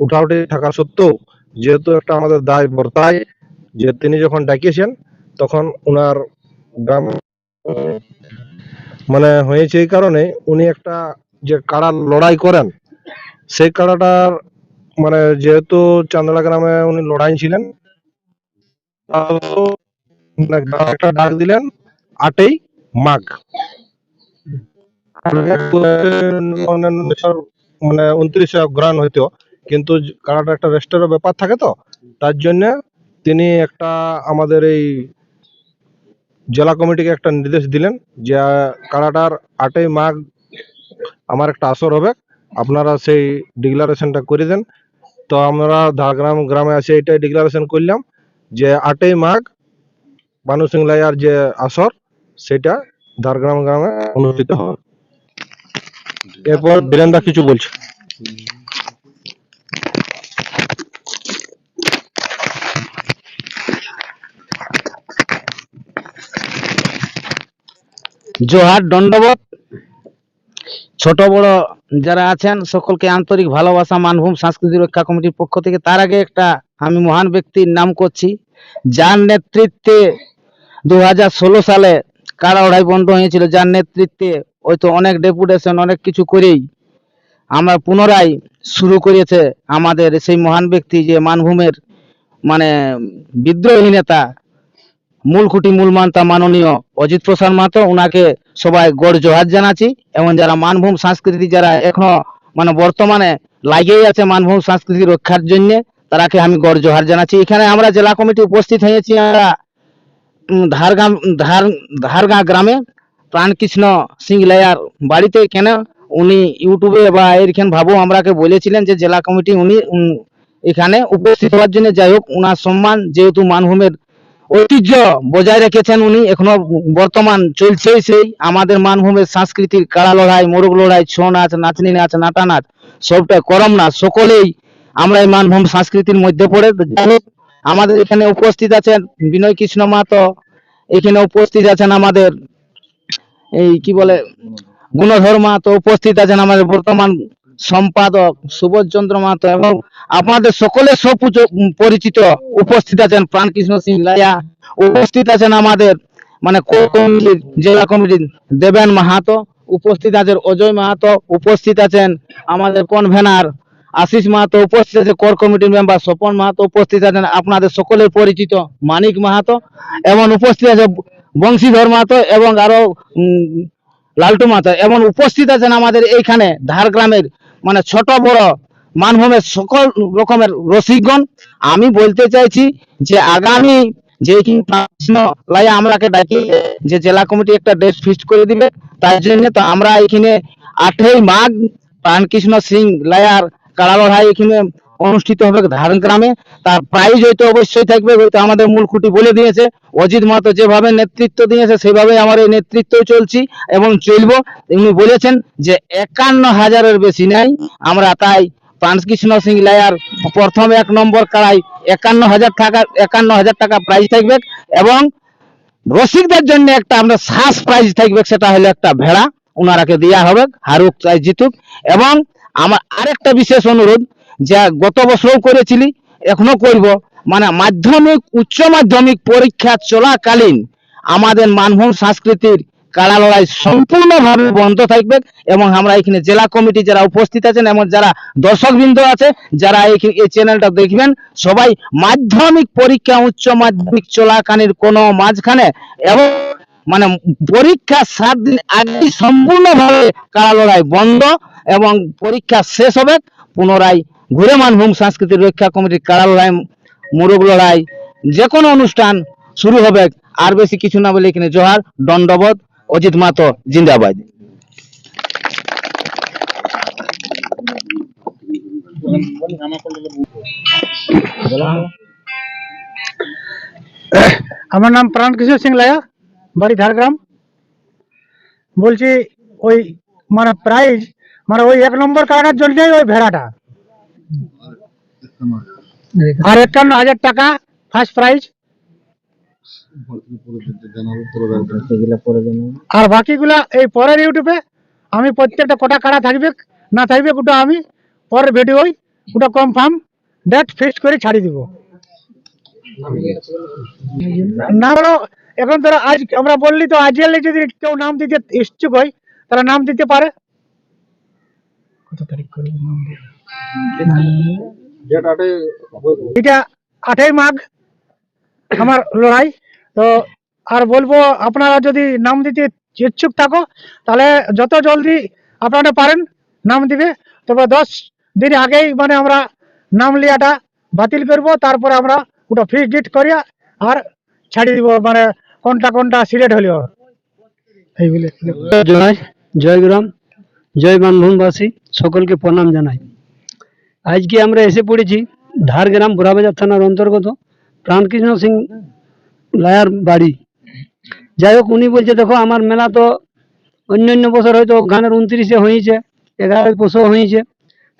উঠাউঠি থাকা সত্ত্বেও, যেহেতু একটা আমাদের দায় বর্তায়, যে তিনি যখন ডাকিয়েছেন, তখন উনার গ্রাম মানে হয়েছে এই কারণে উনি একটা যে কাড়া লড়াই করেন, সেই কাড়াটার মানে যেহেতু চান্দলা গ্রামে উনি লড়াই ছিলেন, একটা ডাক দিলেন, আটই মাঘ। মানে উনত্রিশে অগ্রহণ হইতো কিন্তু কাড়াটা একটা রেস্টেরও ব্যাপার থাকে তো? তার জন্য তিনি একটা আমাদের এই জেলা কমিটিকে একটা নির্দেশ দিলেন যে কাড়াটার আটই মাঘ আমার একটা আসর হবে। আপনারা সেই ডিক্লারেশনটা করে দেন। তো আমরা ঝাড়গ্রাম গ্রামে আছে এটাই ডিক্লারেশন করলাম যে, আটই মাঘ বানু সিং লাইয়ার যে আসর, সেটা ঝাড়গ্রাম গ্রামে অনুষ্ঠিত হবে। এরপর বীরেন্দা কিছু বলছে। জোহার দণ্ডবত ছোট, বড় যারা আছেন, সকলকে আন্তরিক ভালোবাসা, মানভূম সাংস্কৃতিক রক্ষা কমিটির পক্ষ থেকে। তার আগে একটা আমি মহান ব্যক্তির নাম করছি। যার নেতৃত্বে দু হাজার ষোলো সালে কারা ওড়াই বন্ধ হয়েছিল, যার নেতৃত্বে হয়তো অনেক ডেপুটেশন, অনেক কিছু করেই আমরা পুনরায় শুরু করেছে আমাদের সেই মহান ব্যক্তি যে মানভূমের মানে বিদ্রোহী নেতা মূল খুঁটি মূল মান্তা মাননীয় অজিত প্রসাদ মাতো ওনাকে সবাই গড় জোহার জানাচ্ছি। এবং যারা মানভূম সংস্কৃতি যারা এখনও মানে বর্তমানে লাগেই আছে মানভূম সংস্কৃতি রক্ষার জন্য তারাকে আমি গড় জোহার জানাচ্ছি। এখানে আমরা জেলা কমিটি উপস্থিত হয়েছি আমরা উম, ধারগাম ধার ধারগা গ্রামে। প্রাণকৃষ্ণ সিং লায়ার বাড়িতে কেন? উনি ইউটিউবে বা এখানে ভাবো আমরাকে বলেছিলেন যে জেলা কমিটি উনি এখানে উপস্থিত হওয়ার জন্য। যাই হোক উনার সম্মান যেহেতু মানভূমের ঐতিহ্য বজায় রেখেছেন উনি। এখনও বর্তমান চলছেই সেই। আমাদের মানভূমের সাংস্কৃতিক কাড়া লড়াই, মোরগ লড়াই, ছৌ নাচ, নাচনি নাচ, নাটা নাচ, সবটা করম নাচ, সকলেই আমরা এই মানভূম সংস্কৃতির মধ্যে পড়ে। আমাদের এখানে উপস্থিত আছেন বিনয় কৃষ্ণ মাহাতো। এখানে উপস্থিত আছেন আমাদের এই কি বলে, গুণধর মাহাতো। উপস্থিত আছেন আমাদের বর্তমান সম্পাদক সুবোধ চন্দ্র মাহাতো এবং আপনাদের সপুজ- পরিচিত উপস্থিত আছেন প্রাণকৃষ্ণ সিং লাইয়া। উপস্থিত আছেন আমাদের মানে কমিটির জেলা কমিটির দেবেন মাহাতো। উপস্থিত আছেন অজয় মাহাতো। উপস্থিত আছেন আমাদের কনভেনার আশিস মাহাতো। উপস্থিত আছে কোর কমিটির মেম্বার স্বপন মাহাতো। উপস্থিত আছেন আপনাদের সকলের পরিচিত মানিক মাহাতো। এবং উপস্থিত আছে বংশীধর মাহাতো এবং আরও লালটু মাহাতো। এবং উপস্থিত আছেন আমাদের এইখানে ধারগ্রামের মানে ছোট বড় মানভূমের সকল রকমের রসিকগণ, আমি বলতে চাইছি যে আগামী যে কি লাই আমরাকে ডাকি যে জেলা কমিটি একটা ডেট ফিক্সড করে দিবে, তার জন্য তো আমরা এখানে আঠেই মাঘ প্রাণকৃষ্ণ সিং লায়ার কাড়া লড়াই এখানে অনুষ্ঠিত হবে ধারণ গ্রামে। তার প্রাইজ হয়তো অবশ্যই থাকবে, হয়তো আমাদের মূল খুঁটি বলে দিয়েছে। অজিত মাহাতো যেভাবে নেতৃত্ব দিয়েছে সেভাবে আমার এই নেতৃত্ব চলছি এবং চলবো। উনি বলেছেন যে একান্ন হাজারের বেশি নাই। আমরা তাই প্রাণকৃষ্ণ সিং লায়ার প্রথম এক নম্বর কাড়াই একান্ন হাজার টাকা একান্ন হাজার টাকা প্রাইজ থাকবে এবং রসিকদের জন্য একটা আমরা শ্বাস প্রাইজ থাকবে, সেটা হলো একটা ভেড়া। ওনারাকে দেওয়া হবে, হারুক জিতুক। এবং আমার আরেকটা বিশেষ অনুরোধ যা গত বছরও করেছিলি, এখনও করব। মানে মাধ্যমিক, উচ্চ মাধ্যমিক পরীক্ষা চলাকালীন আমাদের মানভূম সংস্কৃতির কাড়া লড়াই সম্পূর্ণভাবে বন্ধ থাকবে এবং আমরা এখানে জেলা কমিটি যারা উপস্থিত আছেন এবং যারা দর্শকবৃন্দ আছে, যারা এই চ্যানেলটা দেখবেন, সবাই মাধ্যমিক পরীক্ষা, উচ্চ মাধ্যমিক চলাকালীন কোনো মাঝখানে এবং মানে পরীক্ষা সাত দিন আগে সম্পূর্ণভাবে কাড়া লড়াই বন্ধ এবং পরীক্ষা শেষ হবে, পুনরায় ঘুরে মানভূম সাংস্কৃতিক রক্ষা কমিটির কাড়া লড়াই, মোরগ লড়াই যে কোনো অনুষ্ঠান শুরু হবে। আর বেশি কিছু না বলে এখানে জোহার, দণ্ডবোধ, অজিত মাতো, জিন্দাবাদ। আমার নাম প্রাণকৃষ্ণ সিং লায়া। বাড়ি ঝাড়গ্রাম। বলছি, ওই মানে প্রাইজ মানে ওই এক নম্বর কাটার জন্যই ওই ভেড়াটা। আর একান্ন হাজার টাকা ফার্স্ট প্রাইজ আর বাকিগুলা এই পরের ইউটিউবে আমি প্রত্যেকটা কটা কাটা থাকবে, না থাকবে, ওটা আমি পরের ভিডিওই ওটা কনফার্ম ডেট ফিক্সড করে ছাড়ি দিব। না হলো এখন ধরো আজ আমরা বললি তো আজ যদি কেউ নাম দিতে ইচ্ছুক হয় তারা নাম দিতে পারে? কত তারিখ করে নাম এটা আটই মাঘ আমার লড়াই। তো আর বলব আপনারা যদি নাম দিতে ইচ্ছুক থাকো তাহলে যত জলদি আপনারা পারেন নাম দিবে। তবে দশ দিন আগেই মানে আমরা নাম লিয়াটা বাতিল করব তারপরে আমরা ওটা ফিক্স ডেট করিয়া আর ছাড়ি দিব। মানে কোনটা কোনটা সিলেক্ট বলে জয় জয়গ্রাম জয় মানভূমবাসী সকলকে প্রণাম জানাই। আজকে আমরা এসে পড়েছি ধারগ্রাম বুড়াবাজার থানার অন্তর্গত প্রাণকৃষ্ণ সিং লায়ার বাড়ি। যাই হোক, উনি বলছে, দেখো, আমার মেলা তো অন্য অন্য বছর হয়তো গানের উনত্রিশে হয়েছে, এগারোই পশো হয়েছে।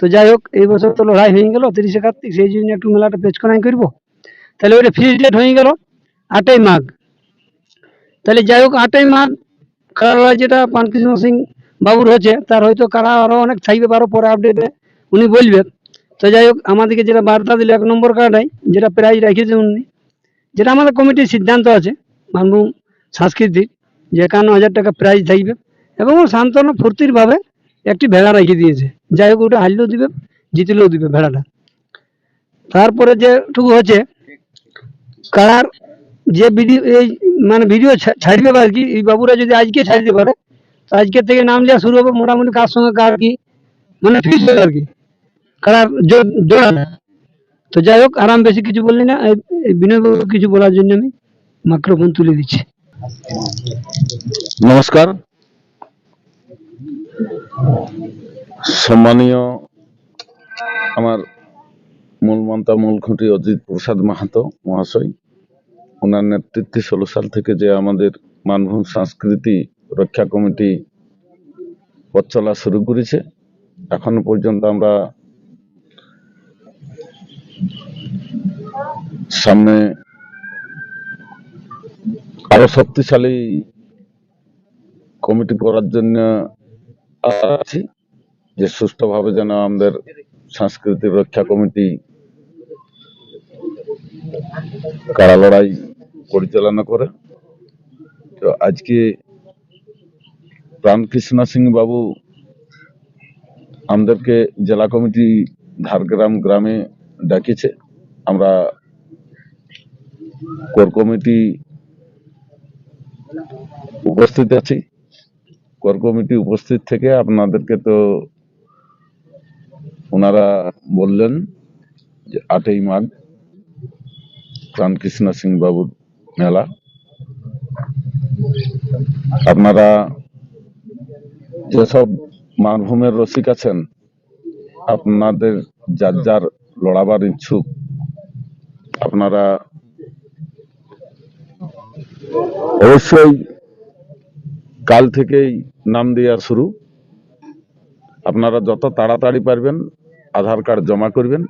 তো যাই হোক, এই বছর তো লড়াই হয়ে গেল, তিরিশে কার্তিক, সেই জন্য একটু মেলাটা পেচকনাই করব। তাহলে ওইটা ফিক্স ডেট হয়ে গেল, আটই মাঘ। তাহলে যাই হোক, আটই মাঘ কারা যেটা পানকৃষ্ণ সিং বাবুর হচ্ছে তার হয়তো কারা আরও অনেক থাকবে পারো পরে আপডেটে উনি বলবে। তো যাই হোক, আমাদেরকে যেটা বার্তা দিল, এক নম্বর কার্ডাই যেটা প্রাইজ রেখেছে উনি, যেটা আমাদের কমিটির সিদ্ধান্ত আছে মানভূম সাংস্কৃতিক, যে একান্ন হাজার টাকা প্রাইজ থাকবে এবং শান্তনু ফুর্তির ভাবে একটি ভেড়া রেখে দিয়েছে। যাই হোক, ওটা হারলেও দিবে, জিতলেও দিবে ভেড়াটা। তারপরে যেটুকু হচ্ছে, কারার যে ভিডিও, এই মানে ভিডিও ছাড়বে আর কি, এই বাবুরা যদি আজকে ছাড়তে পারে, তো আজকে থেকে নাম নেওয়া শুরু হবে মোটামুটি কার সঙ্গে কার কি মানে ফিক্স আর কি। কারার জোড়া। তো যাই হোক আরাম বেশি কিছু বললি না, এই- এই বিনয় বাবু কিছু বলার জন্য আমি মাইক্রোফোন তুলে দিচ্ছি। নমস্কার। সম্মানীয় আমার মূল মন্তা মূল খুঁটি অজিত প্রসাদ মাহাতো মহাশয় ওনার নেতৃত্বে ষোলো সাল থেকে যে আমাদের মানভূম সংস্কৃতি রক্ষা কমিটি পথ চলা শুরু করেছে, এখনও পর্যন্ত আমরা সামনে আরও শক্তিশালী কমিটি করার জন্য আছি, যে সুষ্ঠুভাবে যেন আমাদের সাংস্কৃতিক রক্ষা কমিটি কারা লড়াই পরিচালনা করে। তো আজকে প্রাণকৃষ্ণ সিং বাবু আমাদেরকে জেলা কমিটি ঝাড়গ্রাম গ্রামে ডাকিছে আমরা কোর কমিটি উপস্থিত আছি। কোর কমিটি উপস্থিত থেকে আপনাদেরকে তো ওনারা বললেন যে আটই মাঘ প্রাণকৃষ্ণ সিং বাবুর মেলা। আপনারা যেসব মানভূমের রসিক আছেন, আপনাদের যার যার লড়াবার ইচ্ছুক, আপনারা অবশ্যই কাল থেকেই নাম দেওয়া শুরু। আপনারা যত তাড়াতাড়ি পারবেন, আধার কার্ড জমা করবেন।